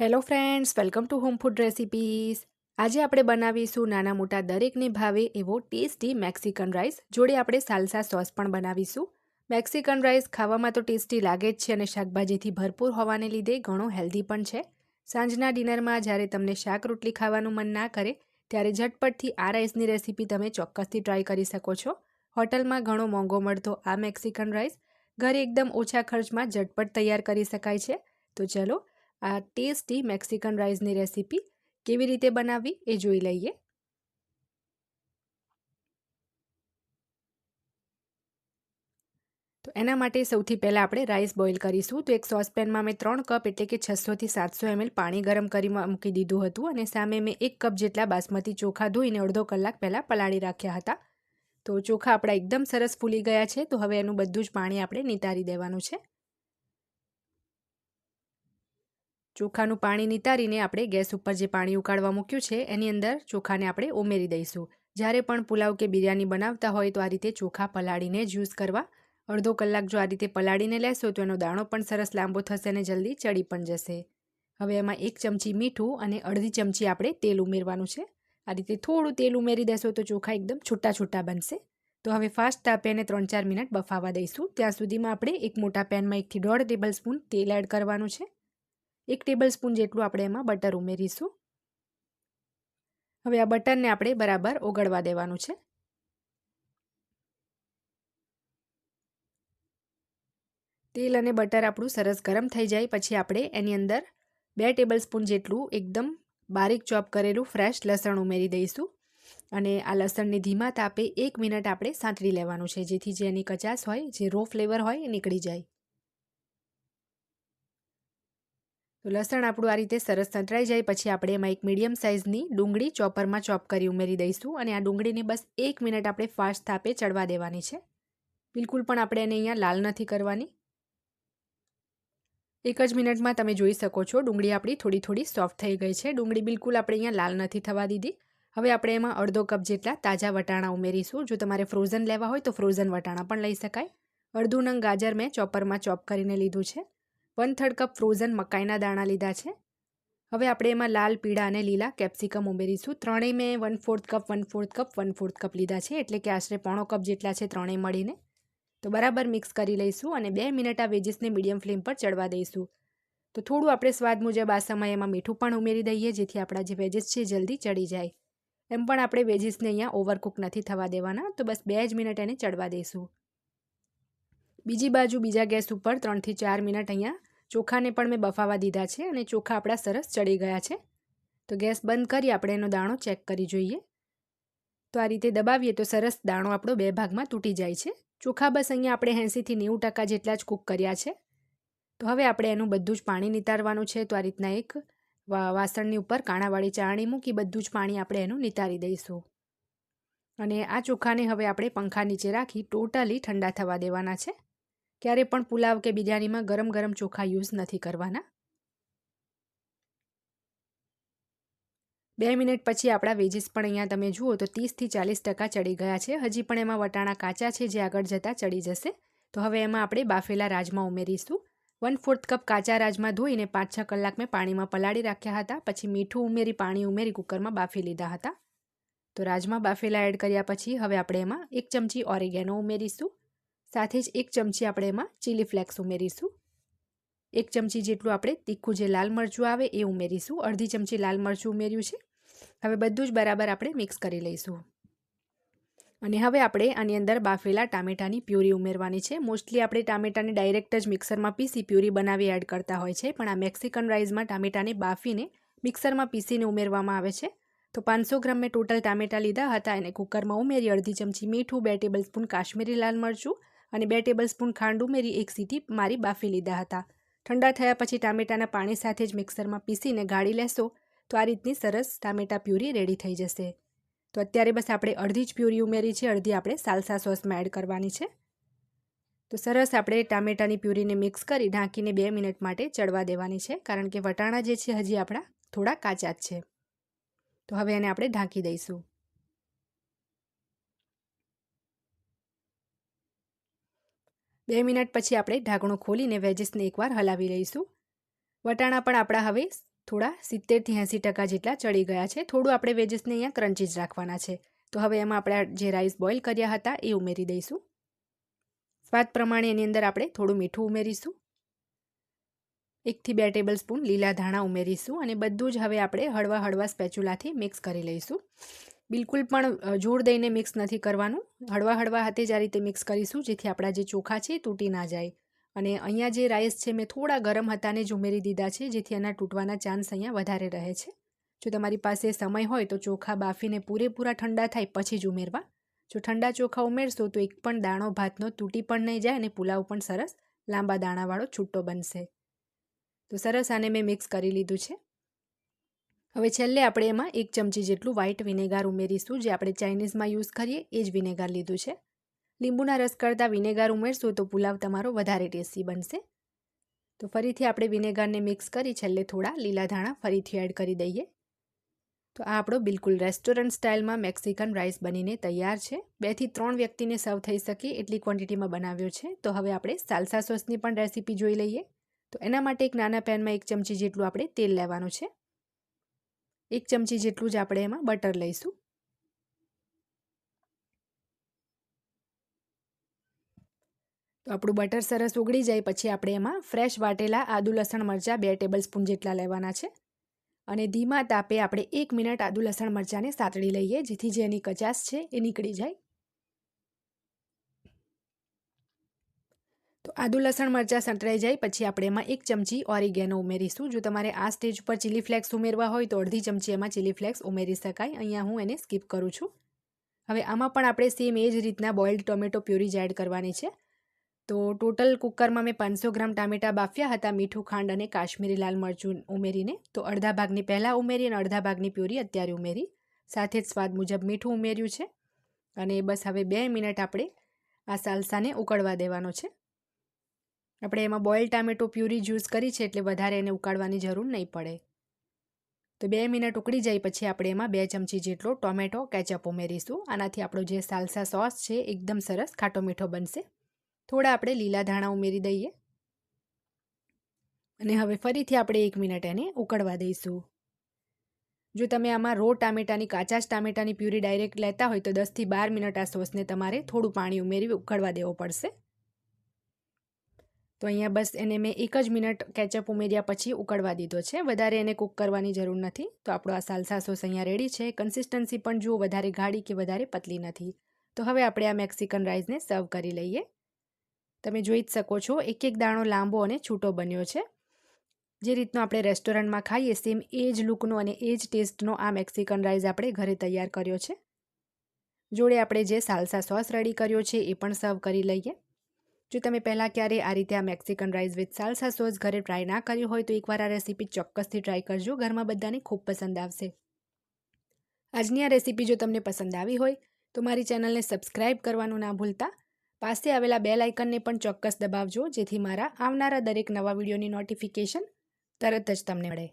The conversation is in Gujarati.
Hello friends welcome to home food recipes આજે આપણે બનાવીશું નાના મોટા દરેકને ભાવે એવો ટેસ્ટી મેક્સિકન રાઈસ જોડે આપણે સાલસા સોસ પણ બનાવીશું. મેક્સિકન રાઈસ ખાવામાં તો ટેસ્ટી લાગે જ છે અને શાકભાજીથી ભરપૂર હોવાને લીધે ઘણો હેલ્ધી પણ છે. સાંજના ડિનરમાં જ્યારે તમને શાક રોટલી ખાવાનું મન ના કરે, ત્યારે ઝટપટથી આ રાઈસની રેસીપી તમે ચોક્કસથી ટ્રાય કરી શકો છો. હોટલમાં ઘણો મોંઘો મળતો આ મેક્સિકન રાઈસ ઘરે એકદમ ઓછા ખર્ચમાં ઝટપટ તૈયાર કરી શકાય છે. તો ચલો આ ટેસ્ટી મેક્સિકન રાઈસની રેસીપી કેવી રીતે બનાવવી એ જોઈ લઈએ. તો એના માટે સૌથી પહેલાં આપણે રાઈસ બોઇલ કરીશું. તો એક સોસપેનમાં મેં ત્રણ કપ એટલે કે છસોથી સાતસો એમએલ પાણી ગરમ કરી મૂકી દીધું હતું અને સામે મેં એક કપ જેટલા બાસમતી ચોખા ધોઈને અડધો કલાક પહેલાં પલાળી રાખ્યા હતા. તો ચોખા આપણા એકદમ સરસ ફૂલી ગયા છે. તો હવે એનું બધું જ પાણી આપણે નિતારી દેવાનું છે. ચોખાનું પાણી નિતારીને આપણે ગેસ ઉપર જે પાણી ઉકાળવા મૂક્યું છે, એની અંદર ચોખાને આપણે ઉમેરી દઈશું. જ્યારે પણ પુલાવ કે બિરયાની બનાવતા હોય તો આ રીતે ચોખા પલાળીને જ યુઝ કરવા. અડધો કલાક જો આ રીતે પલાળીને લેશો તો એનો દાણો પણ સરસ લાંબો થશે અને જલ્દી ચડી પણ જશે. હવે એમાં એક ચમચી મીઠું અને અડધી ચમચી આપણે તેલ ઉમેરવાનું છે. આ રીતે થોડું તેલ ઉમેરી દેશો તો ચોખા એકદમ છૂટા છૂટા બનશે. તો હવે ફાસ્ટ તાપે એને ત્રણ ચાર મિનિટ બફાવા દઈશું. ત્યાં સુધીમાં આપણે એક મોટા પેનમાં એકથી દોઢ ટેબલ સ્પૂન તેલ એડ કરવાનું છે. એક ટેબલ સ્પૂન જેટલું આપણે એમાં બટર ઉમેરીશું. હવે આ બટરને આપણે બરાબર ઓગળવા દેવાનું છે. તેલ અને બટર આપણું સરસ ગરમ થઈ જાય, પછી આપણે એની અંદર બે ટેબલ સ્પૂન જેટલું એકદમ બારીક ચોપ કરેલું ફ્રેશ લસણ ઉમેરી દઈશું. અને આ લસણની ધીમા તાપે એક મિનિટ આપણે સાંતળી લેવાનું છે, જેથી જે એની કચાસ હોય, જે રો ફ્લેવર હોય, એ નીકળી જાય. તો લસણ આપણું આ રીતે સરસ સંતરાઈ જાય. પછી આપણે એમાં એક મીડિયમ સાઇઝની ડુંગળી ચોપરમાં ચોપ કરી ઉમેરી દઈશું અને આ ડુંગળીને બસ એક મિનિટ આપણે ફાસ્ટ થાપે ચડવા દેવાની છે. બિલકુલ પણ આપણે એને અહીંયા લાલ નથી કરવાની. એક જ મિનિટમાં તમે જોઈ શકો છો ડુંગળી આપણી થોડી થોડી સોફ્ટ થઈ ગઈ છે. ડુંગળી બિલકુલ આપણે અહીંયા લાલ નથી થવા દીધી. હવે આપણે એમાં અડધો કપ જેટલા તાજા વટાણા ઉમેરીશું. જો તમારે ફ્રોઝન લેવા હોય તો ફ્રોઝન વટાણા પણ લઈ શકાય. અડધું નંગ ગાજર મેં ચોપરમાં ચોપ કરીને લીધું છે. વન થર્ડ કપ ફ્રોઝન મકાઈના દાણા લીધા છે. હવે આપણે એમાં લાલ, પીળા અને લીલા કેપ્સિકમ ઉમેરીશું. ત્રણેય મેં one fourth cup, one fourth cup, one fourth cup લીધા છે, એટલે કે આશરે પોણો કપ જેટલા છે ત્રણેય મળીને. તો બરાબર મિક્સ કરી લઈશું અને બે મિનિટ આ વેજીસને મીડિયમ ફ્લેમ પર ચડવા દઈશું. તો થોડું આપણે સ્વાદ મુજબ આ સમયે એમાં મીઠું પણ ઉમેરી દઈએ, જેથી આપણા જે વેજીસ છે જલ્દી ચડી જાય. એમ પણ આપણે વેજીસને અહીંયા ઓવરકુક નથી થવા દેવાના, તો બસ બે જ મિનિટ એને ચડવા દઈશું. બીજી બાજુ બીજા ગેસ ઉપર ત્રણથી ચાર મિનિટ અહીંયા ચોખાને પણ મેં બફાવા દીધા છે અને ચોખા આપણા સરસ ચડી ગયા છે. તો ગેસ બંધ કરી આપણે એનો દાણો ચેક કરી જોઈએ. તો આ રીતે દબાવીએ તો સરસ દાણો આપણો બે ભાગમાં તૂટી જાય છે. ચોખા બસ અહીંયા આપણે એંસીથી નેવું ટકા જેટલા જ કૂક કર્યા છે. તો હવે આપણે એનું બધું જ પાણી નિતારવાનું છે. તો આ રીતના એક વાસણની ઉપર કાણાવાળી ચાણી મૂકી બધું જ પાણી આપણે એનું નિતારી દઈશું. અને આ ચોખાને હવે આપણે પંખા નીચે રાખી ટોટલી ઠંડા થવા દેવાના છે. ક્યારે પણ પુલાવ કે બિરયાનીમાં ગરમ ગરમ ચોખા યુઝ નથી કરવાના? બે મિનિટ પછી આપણા વેજીસ પણ અહીંયા તમે જુઓ તો ત્રીસથી ચાલીસ ટકા ચડી ગયા છે. હજી પણ એમાં વટાણા કાચા છે જે આગળ જતાં ચડી જશે. તો હવે એમાં આપણે બાફેલા રાજમા ઉમેરીશું. વન ફોર્થ કપ કાચા રાજમા ધોઈને પાંચ છ કલાક મેં પાણીમાં પલાળી રાખ્યા હતા. પછી મીઠું ઉમેરી પાણી ઉમેરી કુકરમાં બાફી લીધા હતા. તો રાજમા બાફેલા એડ કર્યા પછી હવે આપણે એમાં એક ચમચી ઓરેગેનો ઉમેરીશું. સાથે જ એક ચમચી આપણે એમાં ચીલી ફ્લેક્સ ઉમેરીશું. એક ચમચી જેટલું આપણે તીખું જે લાલ મરચું આવે એ ઉમેરીશું. અડધી ચમચી લાલ મરચું ઉમેર્યું છે. હવે બધું જ બરાબર આપણે મિક્સ કરી લઈશું. અને હવે આપણે આની અંદર બાફેલા ટામેટાની પ્યુરી ઉમેરવાની છે. મોસ્ટલી આપણે ટામેટાને ડાયરેક્ટ જ મિક્સરમાં પીસી પ્યુરી બનાવી એડ કરતા હોય છે. પણ આ મેક્સિકન રાઈસમાં ટામેટાને બાફીને મિક્સરમાં પીસીને ઉમેરવામાં આવે છે. તો પાંચસો ગ્રામ મેં ટોટલ ટામેટા લીધા હતા. એને કુકરમાં ઉમેરી અડધી ચમચી મીઠું, બે ટેબલ સ્પૂન કાશ્મીરી લાલ મરચું અને બે ટેબલ સ્પૂન ખાંડ ઉમેરી એક સીટી મારી બાફી લીધા હતા. ઠંડા થયા પછી ટામેટાના પાણી સાથે જ મિક્સરમાં પીસીને ગાળી લેશો તો આ રીતની સરસ ટામેટા પ્યુરી રેડી થઈ જશે. તો અત્યારે બસ આપણે અડધી જ પ્યુરી ઉમેરી છે, અડધી આપણે સાલસા સોસમાં એડ કરવાની છે. તો સરસ આપણે ટામેટાની પ્યુરીને મિક્સ કરી ઢાંકીને બે મિનિટ માટે ચડવા દેવાની છે, કારણ કે વટાણા જે છે હજી આપણા થોડા કાચા જ છે. તો હવે એને આપણે ઢાંકી દઈશું. બે મિનિટ પછી આપણે ઢાંકણું ખોલીને વેજીસને એકવાર હલાવી લઈશું. વટાણા પણ આપણા હવે થોડા સિત્તેરથી એંસી ટકા જેટલા ચડી ગયા છે. થોડું આપણે વેજીસને અહીંયા ક્રન્ચી જ રાખવાના છે. તો હવે એમાં આપણે જે રાઈસ બોઇલ કર્યા હતા એ ઉમેરી દઈશું. સ્વાદ પ્રમાણે એની અંદર આપણે થોડું મીઠું ઉમેરીશું. એકથી બે ટેબલ સ્પૂન લીલા ધાણા ઉમેરીશું અને બધું જ હવે આપણે હળવા હળવા સ્પેચ્યુલાથી મિક્સ કરી લઈશું. બિલકુલ પણ જોર દઈને મિક્સ નથી કરવાનું. હળવા હળવા હાથે જ આ રીતે મિક્સ કરીશું, જેથી આપણા જે ચોખા છે તૂટી ના જાય. અને અહીંયા જે રાઈસ છે મેં થોડા ગરમ હતાને જ ઉમેરી દીધા છે, જેથી એના તૂટવાના ચાન્સ અહીંયા વધારે રહે છે. જો તમારી પાસે સમય હોય તો ચોખા બાફીને પૂરેપૂરા ઠંડા થાય પછી જ ઉમેરવા. જો ઠંડા ચોખા ઉમેરશો તો એક પણ દાણો ભાતનો તૂટી પણ નહીં જાય અને પુલાવ પણ સરસ લાંબા દાણાવાળો છૂટો બનશે. તો સરસ આને મેં મિક્સ કરી લીધું છે. હવે છેલ્લે આપણે એમાં એક ચમચી જેટલું વ્હાઇટ વિનેગાર ઉમેરીશું, જે આપણે ચાઇનીઝમાં યુઝ કરીએ, એ જ વિનેગાર લીધું છે. લીંબુના રસ કરતાં વિનેગાર ઉમેરશો તો પુલાવ તમારો વધારે ટેસ્ટી બનશે. તો ફરીથી આપણે વિનેગારને મિક્સ કરી છેલ્લે થોડા લીલા ધાણા ફરીથી એડ કરી દઈએ. તો આ આપણો બિલકુલ રેસ્ટોરન્ટ સ્ટાઇલમાં મેક્સિકન રાઈસ બનીને તૈયાર છે. બેથી ત્રણ વ્યક્તિને સર્વ થઈ શકે એટલી ક્વોન્ટિટીમાં બનાવ્યો છે. તો હવે આપણે સાલસા સોસની પણ રેસીપી જોઈ લઈએ. તો એના માટે એક નાના પેનમાં એક ચમચી જેટલું આપણે તેલ લેવાનું છે. એક ચમચી જેટલું જ આપણે એમાં બટર લઈશું. તો આપણું બટર સરસ ઉગળી જાય, પછી આપણે એમાં ફ્રેશ વાટેલા આદુ, લસણ, મરચાં બે ટેબલ સ્પૂન જેટલા લેવાના છે. અને ધીમા તાપે આપણે એક મિનિટ આદુ, લસણ, મરચાંને સાતળી લઈએ, જેથી જે એની કચાશ છે એ નીકળી જાય. આદુ લસણ મરચાં સંતળાઈ જાય, પછી આપણે એમાં એક ચમચી ઓરિગેનો ઉમેરીશું. જો તમારે આ સ્ટેજ પર ચીલી ફ્લેક્સ ઉમેરવા હોય તો અડધી ચમચી એમાં ચીલી ફ્લેક્સ ઉમેરી શકાય. અહીંયા હું એને સ્કીપ કરું છું. હવે આમાં પણ આપણે સેમ એ જ રીતના બોઇલ્ડ ટોમેટો પ્યુરી એડ કરવાની છે. તો ટોટલ કુકરમાં મેં પાંચસો ગ્રામ ટામેટાં બાફ્યા હતા, મીઠું, ખાંડ અને કાશ્મીરી લાલ મરચું ઉમેરીને. તો અડધા ભાગની પહેલાં ઉમેરી અને અડધા ભાગની પ્યુરી અત્યારે ઉમેરી. સાથે જ સ્વાદ મુજબ મીઠું ઉમેર્યું છે. અને બસ હવે બે મિનિટ આપણે આ સાલસાને ઉકળવા દેવાનો છે. આપણે એમાં બોઇલ ટામેટો પ્યુરી જ્યુસ કરી છે એટલે વધારે એને ઉકાળવાની જરૂર નહીં પડે. તો બે મિનિટ ઉકળી જાય પછી આપણે એમાં બે ચમચી જેટલો ટોમેટો, કેચઅપ ઉમેરીશું. આનાથી આપણો જે સાલસા સોસ છે એકદમ સરસ ખાટો મીઠો બનશે. થોડા આપણે લીલા ધાણા ઉમેરી દઈએ. અને હવે ફરીથી આપણે એક મિનિટ એને ઉકળવા દઈશું. જો તમે આમાં રો ટામેટાની, કાચા જ ટામેટાની પ્યુરી ડાયરેક્ટ લેતા હોય તો દસથી બાર મિનિટ આ સોસને તમારે થોડું પાણી ઉમેરી ઉકળવા દેવો પડશે. તો અહીંયા બસ એને મેં એક જ મિનિટ કેચઅપ ઉમેર્યા પછી ઉકળવા દીધો છે. વધારે એને કૂક કરવાની જરૂર નથી. તો આપણો આ સાલસા સોસ અહીંયા રેડી છે. કન્સિસ્ટન્સી પણ જુઓ, વધારે ગાઢી કે વધારે પતલી નથી. તો હવે આપણે આ મેક્સિકન રાઈસને સર્વ કરી લઈએ. તમે જોઈ જ શકો છો એક એક દાણો લાંબો અને છૂટો બન્યો છે. જે રીતનો આપણે રેસ્ટોરન્ટમાં ખાઈએ, સેમ એ જ લુકનો અને એ જ ટેસ્ટનો આ મેક્સિકન રાઈસ આપણે ઘરે તૈયાર કર્યો છે. જોડે આપણે જે સાલસા સોસ રેડી કર્યો છે એ પણ સર્વ કરી લઈએ. જો તમે પહેલાં ક્યારેય આ રીતે આ Mexican rice with salsa sauce ઘરે ટ્રાય ના કર્યું હોય તો એકવાર આ રેસીપી ચોક્કસથી ટ્રાય કરજો. ઘરમાં બધાને ખૂબ પસંદ આવશે. આજની આ રેસીપી જો તમને પસંદ આવી હોય તો મારી ચેનલને સબસ્ક્રાઇબ કરવાનું ના ભૂલતા. પાસે આવેલા બેલ આઇકનને પણ ચોક્કસ દબાવજો, જેથી મારા આવનારા દરેક નવા વિડીયોની નોટિફિકેશન તરત જ તમને મળે.